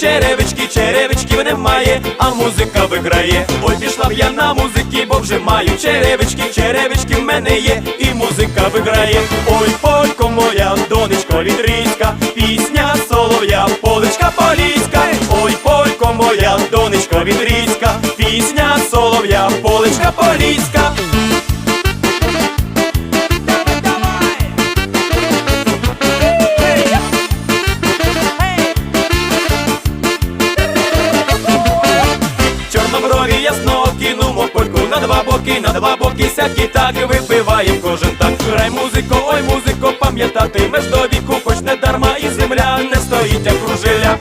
черевички, черевичків немає, а музика виграє. Ой, пішла б я на музики, бо вже маю черевички, черевички в мене є, і музика виграє. Ой, полько моя, донечко літрійська, пісня солов'я, поличка поліська. Ой, полько моя, донечко відрізька, пісня солов'я, поличка поліська. ранкові ясно кинумо польку на два боки, на два боки сякі так випиває кожен так. Грай музико, ой, музико, пам'ятати меж до віку, хоч не дарма, і земля не стоїть, як кружиля.